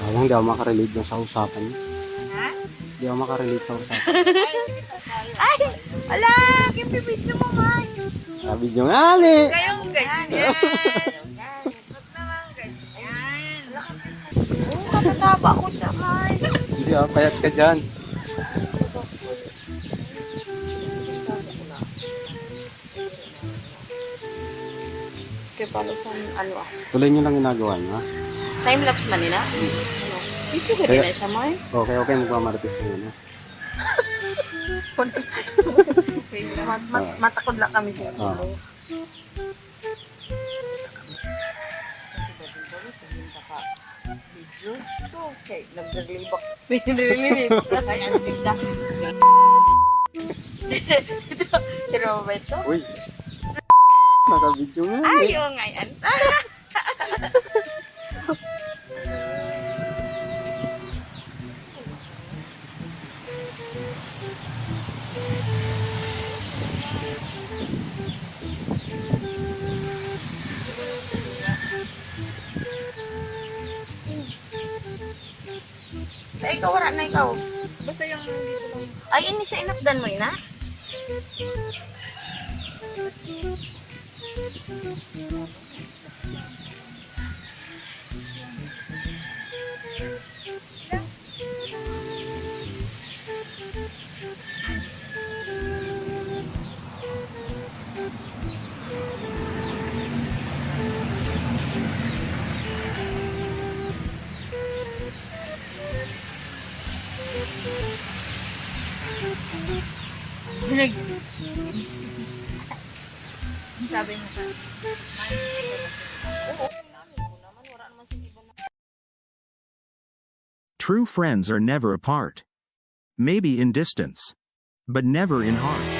Sayang, di ako makarelate na sa usapan. Ha? Di ako makarelate sa usapan. Ay! Ala! Kimpipidyo mo, man! Sabi niyo nga, ali. Kayong ganyan! Katataba ko naman. Hindi ako, payat ka dyan. Kaya palo sa ano ah. Tuloy niyo lang ginagawa niyo, ha? Time-lapse man nila? Ano? Pizza ko din siya, man. Okay, okay, magmamarites na yun, ha? Mat, mat, matakod lang kami sa Ah. So, okay. Nagdalibak. Na kaya ang sigla. Si Roberto? Uy! Naka-video nga, Ay, eh. oo nga yan. Ay, ikaw, wala na ikaw. Basta yung dito lang. Ay, ini siya inapdan mo, ina? Sabi mo ka. True friends are never apart. Maybe in distance, but never in heart.